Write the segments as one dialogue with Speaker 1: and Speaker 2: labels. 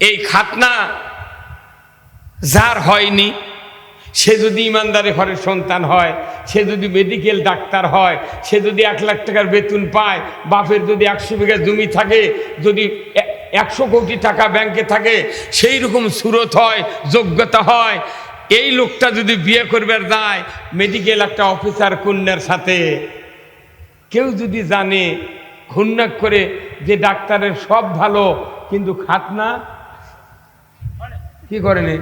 Speaker 1: এই খাতনা যার হয়নি, সে যদি ইমানদারে ঘরের সন্তান হয়, সে যদি মেডিকেল ডাক্তার হয়, সে যদি এক লাখ টাকার বেতন পায়, বাপের যদি একশো বিঘা জমি থাকে, যদি একশো কোটি টাকা ব্যাংকে থাকে, সেই রকম সুরত হয়, যোগ্যতা হয়। এই লোকটা যদি বিয়ে করবার যায় মেডিকেল একটা অফিসার কন্যার সাথে। কেউ যদি জানে, খুন্নাক করে যে ডাক্তারের সব ভালো, কিন্তু খাতনা কি করেনি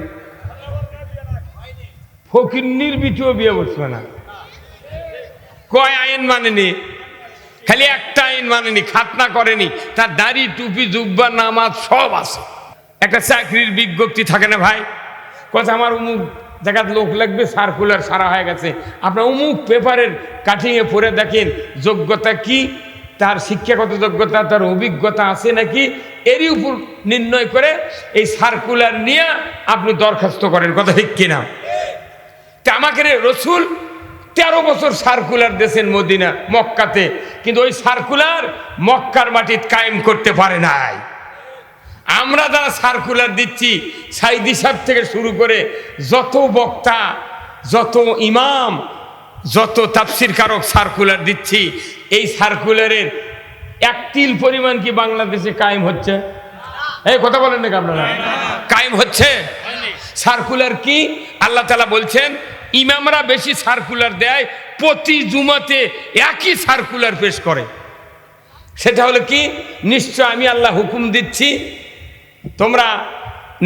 Speaker 1: ফকিন্নির বিটিও বিয়ে বসবে না। কয় আইন মানেনি? খালি একটা আইন মানেনি, খাতনা করেনি। তার দাড়ি, টুপি, জুব্বা, নামাজ সব আছে। একটা চাকরির বিজ্ঞপ্তি থাকে না ভাই? কথা আমার অমুক জায়গার লোক লাগবে সার্কুলার সারা হয়ে গেছে। আপনার অমুক পেপারের কাটিংয়ে পড়ে দেখেন, যোগ্যতা কি? তার শিক্ষাগত যোগ্যতা, তার অভিজ্ঞতা আছে নাকি? এরই উপর নির্ণয় করে এই সার্কুলার নিয়ে আপনি দরখাস্ত করেন, কথা ঠিক কিনা? তা আমাকে রসুল তেরো বছর সার্কুলার দেশেন মদিনা, মক্কাতে, কিন্তু ওই সার্কুলার মক্কার মাটিত কায়েম করতে পারে নাই। আমরা যারা সার্কুলার দিচ্ছি সাইদি সাহেব থেকে শুরু করে যত বক্তা, যত ইমাম যত তাফসির কারক সার্কুলার দিচ্ছি, এই সার্কুলারের এক তিল পরিমাণ কি বাংলাদেশে কায়েম হচ্ছে? এই কথা বলেন নাকি আপনারা? কায়েম হচ্ছে? সার্কুলার কি? আল্লাহ তালা বলছেন, ইমামরা বেশি সার্কুলার দেয়, প্রতি জুমাতে একই সার্কুলার পেশ করে। সেটা হলো কি? নিশ্চয় আমি আল্লাহ হুকুম দিচ্ছি, তোমরা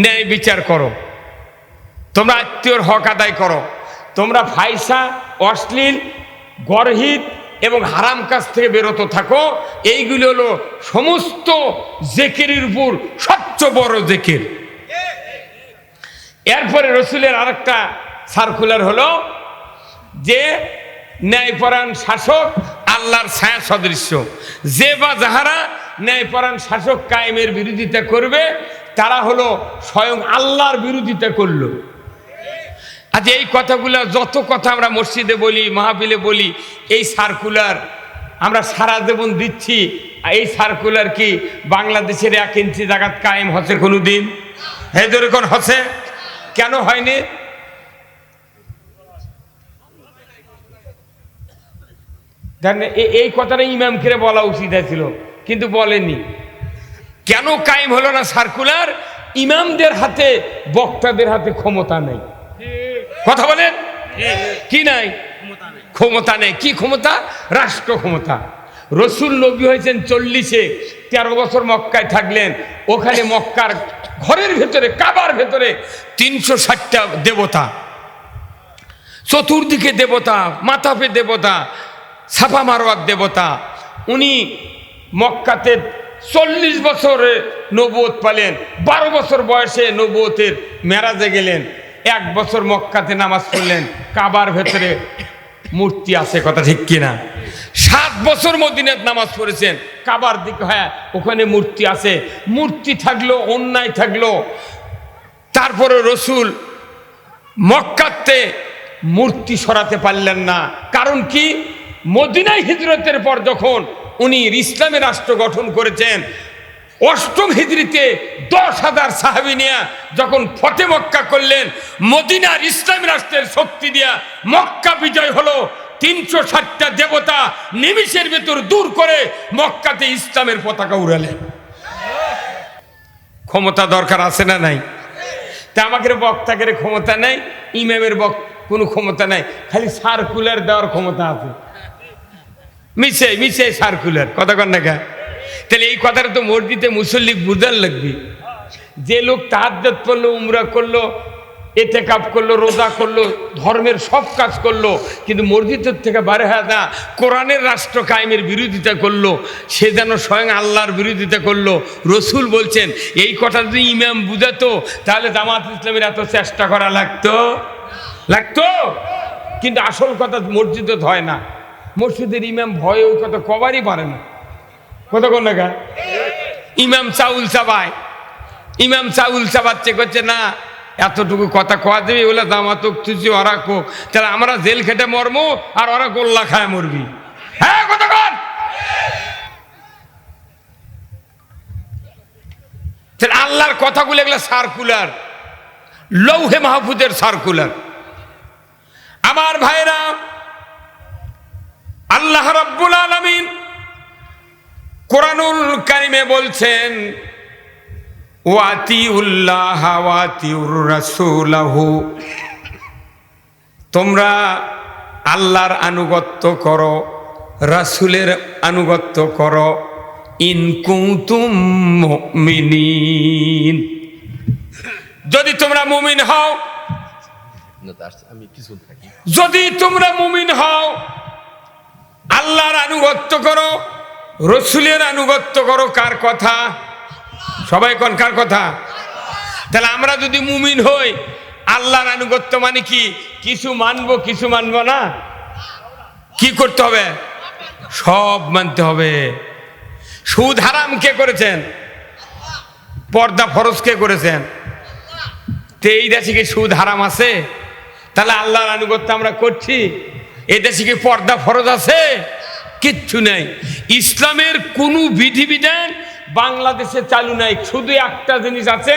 Speaker 1: ন্যায় বিচার করো, তোমরা আত্মীয়র হক আদায় করো। তোমরা ফাইসা, অশ্লীল, গর্হিত এবং হারাম কাজ থেকে বেরোতে থাকো। এইগুলি হলো সমস্ত জেকেরের উপর সবচেয়ে বড় জেকের। এরপরে রসুলের আরেকটা সার্কুলার হলো যে ন্যায়পরায়ণ শাসক আল্লাহর ছায়া সদৃশ্য যে বা যাহারা ন্যায়পরায়ণ শাসক কায়েমের বিরোধিতা করবে, তারা হলো স্বয়ং আল্লাহর বিরোধিতা করল। আজ এই কথাগুলো, যত কথা আমরা মসজিদে বলি, মাহফিলে বলি, এই সার্কুলার আমরা সারা জীবন দিচ্ছি। এই সার্কুলার কি? বাংলাদেশের এক ইঞ্চি জায়গাত কায়েম হচ্ছে কোনো দিন হে কোন হচ্ছে? কেন হয়নি? এই কথাটা ইমামকে বলা উচিত ছিল কিন্তু বলেনি কেন কায়েম হলো না সার্কুলার ইমামদের হাতে, বক্তাদের হাতে ক্ষমতা নেই। কথা বলেন? কি নাই। ক্ষমতা নেই। কি ক্ষমতা? রাষ্ট্র ক্ষমতা। রসুল নবী হয়েছেন চল্লিশে। তেরো বছর মক্কায় থাকলেন। ওখানে মক্কার ঘরের ভেতরে কাবার ভেতরে তিনশো ষাটটা দেবতা। চতুর্দিকে দেবতা মাথাপে দেবতা ছাপা মারোয়ার দেবতা। উনি মক্কাতে চল্লিশ বছরে নবুয়ত পালেন। বারো বছর বয়সে নবুয়তের মেরাজে গেলেন। এক বছর মক্কাতে নামাজ পড়লেন, কাবার ভেতরে মূর্তি আছে, কথা ঠিক কিনা? সাত বছর মদিনাত নামাজ পড়েছেন, কাবার দিকে হ্যাঁ ওখানে মূর্তি আছে। মূর্তি থাকল, অন্যায় থাকল। তারপরে রসুল মক্কাতে মূর্তি সরাতে পারলেন না। কারণ কি? মদিনায় হিজরতের পর যখন উনি ইসলামী রাষ্ট্র গঠন করেছেন অষ্টম হিজড়িতে দশ হাজার সাহাবি নিয়ে যখন ফতে মক্কা করলেন, মদিনার ইসলাম রাষ্ট্রের শক্তি দিয়া মক্কা বিজয় হলো, তিনশো ষাটটা দেবতা নিমিষের ভেতর দূর করে মক্কাতে ইসলামের পতাকা উড়ালেন। ক্ষমতা দরকার আছে না নাই? তা আমাকে বক্তাকে ক্ষমতা নেই, ইমামের বক, কোনো ক্ষমতা নাই, খালি সার্কুলার দেওয়ার ক্ষমতা আছে। মিশে মিশে সার্কুলার কথা কর না? তাহলে এই কথাটা তো মসজিদে মুসল্লি বুঝার লাগবে। যে লোক তাহাজ্জত করল, উমরা করল এতে কাপ করল, রোজা করল, ধর্মের সব কাজ করল, কিন্তু মসজিদের থেকে বারে হয় না, কোরআনের রাষ্ট্র কায়েমের বিরোধিতা করল, সে যেন স্বয়ং আল্লাহর বিরোধিতা করল। রসুল বলছেন, এই কথা যদি ইমাম বুঝাতো, তাহলে জামাত ইসলামের এত চেষ্টা করা লাগতো? লাগতো? কিন্তু আসল কথা মসজিদে হয় না। মসজিদের ইমাম ভয়ে ওই কথা কবারই পারে না। কত কোন না ইমাম চাউল চাবায় ইমাম চাউল চাবাচ্ছে করছে, না, এতটুকু কথা কয়া দেবে ওগুলো জামাত তুচি ওরা কোক তাহলে আমরা জেল খেটে মরমো, আর ওরা গোল্লা খায় মরবি। হ্যাঁ কতক্ষণ তাহলে আল্লাহর কথাগুলো এগুলো সার্কুলার লৌহে মাহফুজের সার্কুলার আমার ভাইরা, আল্লাহ রব্বুল আলমিন কোরআনুল কারিমে বলছেন ওয়াতি উল্লাহ ওয়াতিউর রাসূলাহু। তোমরা আল্লাহর আনুগত্য করো, রাসূলের আনুগত্য করো। ইন মুমিনিন। যদি তোমরা মুমিন হও
Speaker 2: আমি থাকি
Speaker 1: যদি তোমরা মুমিন হও, আল্লাহর আনুগত্য করো রসুলের আনুগত্য করো, কার কথা? সবাই কোন, কার কথা? তাহলে আমরা যদি মুমিন হই, আল্লাহর আনুগত্য মানে কি? কিছু মানবো কিছু মানবো না? কি করতে হবে? সব মানতে হবে। সুদ হারাম কে করেছেন? পর্দা ফরজ কে করেছেন? তো এই দেশে কি সুদ হারাম আছে? তাহলে আল্লাহর আনুগত্য আমরা করছি। এই দেশে কি পর্দা ফরজ আছে? কিচ্ছু নেই। ইসলামের কোনো বিধিবিধান বাংলাদেশে চালু নাই। শুধু একটা জিনিস আছে,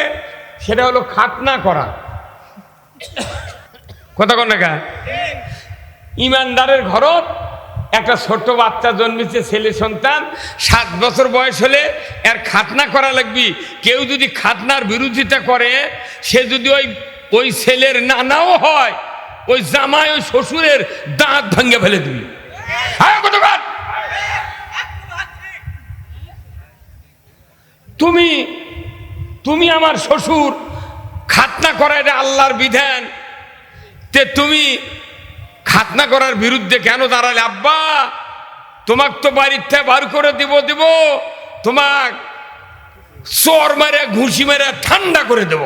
Speaker 1: সেটা হলো খাতনা করা। কথা কন না ইমানদারের ঘরত একটা ছোট্ট বাচ্চা জন্মেছে, ছেলে সন্তান, সাত বছর বয়স হলে এর খাতনা করা লাগবি। কেউ যদি খাতনার বিরোধিতা করে, সে যদি ওই ওই ছেলের নানাও হয়, ওই জামাই, ওই শ্বশুরের দাঁত ভাঙ্গে ফেলে দিবি। হ্যাঁ কতবার তুমি তুমি আমার শ্বশুর, খাতনা করা এটা আল্লাহর বিধান। তে তুমি খাতনা করার বিরুদ্ধে কেন দাঁড়ালে? আব্বা, তোমাক তো বাড়ির থেকে বার করে দিব দিব। তোমাক চর মেরে, ঘুষি মেরে, ঠান্ডা করে দেব।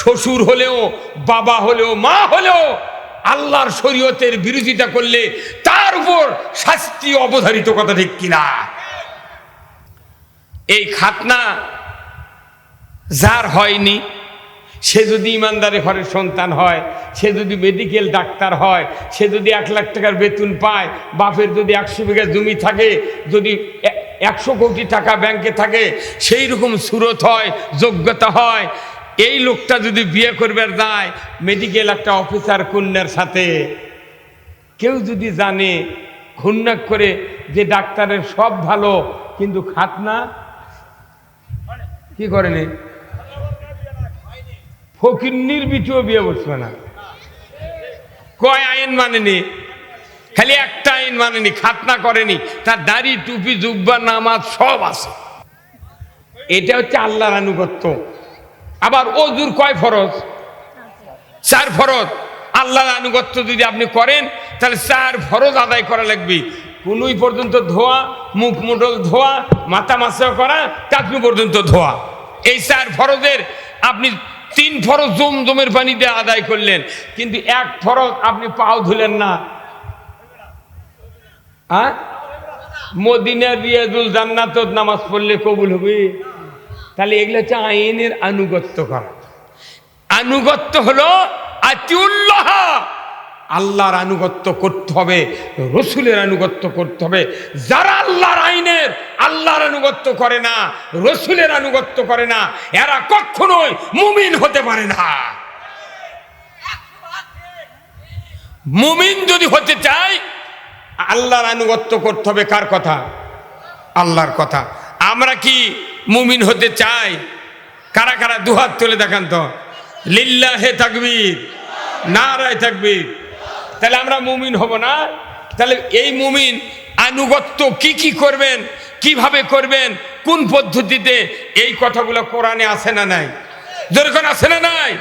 Speaker 1: শ্বশুর হলেও, বাবা হলেও, মা হলেও আল্লাহর শরীয়তের বিরোধিতা করলে তার উপর শাস্তি অবধারিত কথা ঠিক কিনা? এই খাতনা যার হয়নি, সে যদি ইমানদারে ঘরের সন্তান হয়, সে যদি মেডিকেল ডাক্তার হয়, সে যদি এক লাখ টাকার বেতন পায়, বাপের যদি একশো বিঘা জমি থাকে, যদি একশো কোটি টাকা ব্যাংকে থাকে, সেই রকম সুরত হয়, যোগ্যতা হয়, এই লোকটা যদি বিয়ে করবার যায় মেডিকেল একটা অফিসার কন্যার সাথে। কেউ যদি জানে খুন্নাক করে যে ডাক্তারের সব ভালো, কিন্তু খাতনা কি করেনি? ফকিন্নির বিটিও বিয়ে বসবে না। কয় আইন মানেনি? খালি একটা আইন মানেনি, খাতনা করেনি। তার দাড়ি, টুপি, জুব্বা, নামাজ সব আছে। এটা হচ্ছে আল্লাহর আনুগত্য। আবার অজুর কয় ফরজ? চার ফরজ। আল্লাহর আনুগত্য যদি আপনি করেন, তাহলে চার ফরজ আদায় করা লাগবে। কোনই পর্যন্ত ধোয়া, মুখ মুডল ধোয়া, মাথা মাসা করা কাকনি পর্যন্ত ধোয়া। এই চার ফরজের আপনি তিন ফরজ জমজমের পানি দিয়ে আদায় করলেন, কিন্তু এক ফরজ আপনি পাও ধুলেন না। হ্যাঁ মদিনার রিয়াজুল জান্নাত নামাজ পড়লে কবুল হবে? তাহলে এগুলো হচ্ছে আইনের আনুগত্য করা। আনুগত্য হলো আতিউল্লাহ আল্লাহর আনুগত্য করতে হবে, রসুলের আনুগত্য করতে হবে। যারা আল্লাহর আইনের আল্লাহর আনুগত্য করে না, রসুলের আনুগত্য করে না, এরা কখনোই মুমিন হতে পারে না। মুমিন যদি হতে চায়, আল্লাহর আনুগত্য করতে হবে কার কথা? আল্লাহর কথা। আমরা কি মুমিন হতে চাই? কারা কারা দুহাত তুলে দেখান তো? লিল্লাহে তাকবীর, নারায় তাকবীর। তাহলে আমরা মুমিন হব না? তাহলে এই মুমিন আনুগত্য কি কি করবেন? কীভাবে করবেন? কোন পদ্ধতিতে? এই কথাগুলো কোরআনে আসে না নাই? যেরকম আসে না নাই?